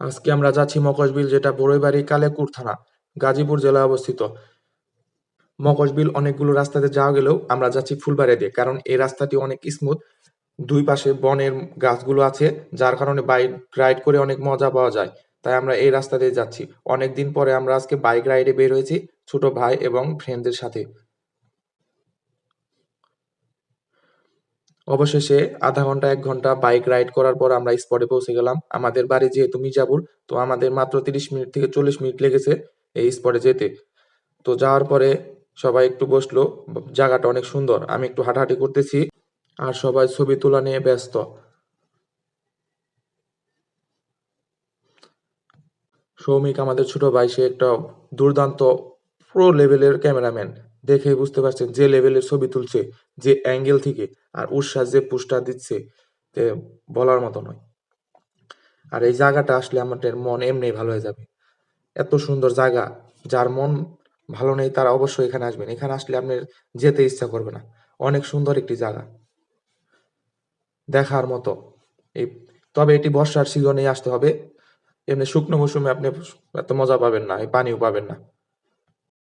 আজকে আমরা যাচ্ছি মকশবিল যেটা বড়ইবাড়ি কালেকুর থানা, গাজীপুর জেলায় অবস্থিত। মকশবিল অনেকগুলো রাস্তাতে যাওয়া গেলেও আমরা যাচ্ছি ফুলবাড়ি দিয়ে, কারণ এই রাস্তাটি অনেক স্মুথ। দুই পাশে বনের গাছগুলো আছে, যার কারণে বাইক রাইড করে অনেক মজা পাওয়া যায়। তাই আমরা এই রাস্তা দিয়ে যাচ্ছি। অনেক দিন পরে আমরা আজকে বাইক রাইডে বের হয়েছি ছোট ভাই এবং ফ্রেন্ডদের সাথে। অবশেষে আধা ঘণ্টা, এক ঘণ্টা বাইক রাইড করার পর আমরা স্পটে পৌঁছে গেলাম। আমাদের বাড়ি যেহেতু মির্জাপুর, তো আমাদের মাত্র তিরিশ মিনিট থেকে চল্লিশ মিনিট লেগেছে এই স্পটে যেতে। তো যাওয়ার পরে সবাই একটু বসল, জায়গাটা অনেক সুন্দর, আমি একটু হাঁটাহাঁটি করতেছি আর সবাই ছবি তোলা নিয়ে ব্যস্ত। সৌমিক, আমাদের ছোট ভাই, সে একটা দুর্দান্ত প্রো লেভেলের ক্যামেরাম্যান দেখে বুঝতে পারছেন যে লেভেলের ছবি তুলছে, যে অ্যাঙ্গেল থেকে, আর উৎসাহ যে পোস্টার দিচ্ছে তে বলার মতো নয়। আর এই জায়গাটা আসলে আমাদের মন এমনি ভালো হয়ে যাবে। এত সুন্দর জায়গা, যার মন ভালো নেই, তারা অবশ্যই এখানে আসবেন। এখানে আসলে আপনার যেতে ইচ্ছা করবে না। অনেক সুন্দর একটি জায়গা। দেখার মতো। এই তবে এটি বর্ষার সিজনে আসতে হবে। এমনি শুকনো মৌসুমে আপনি এত মজা পাবেন না, এই পানিও পাবেন না।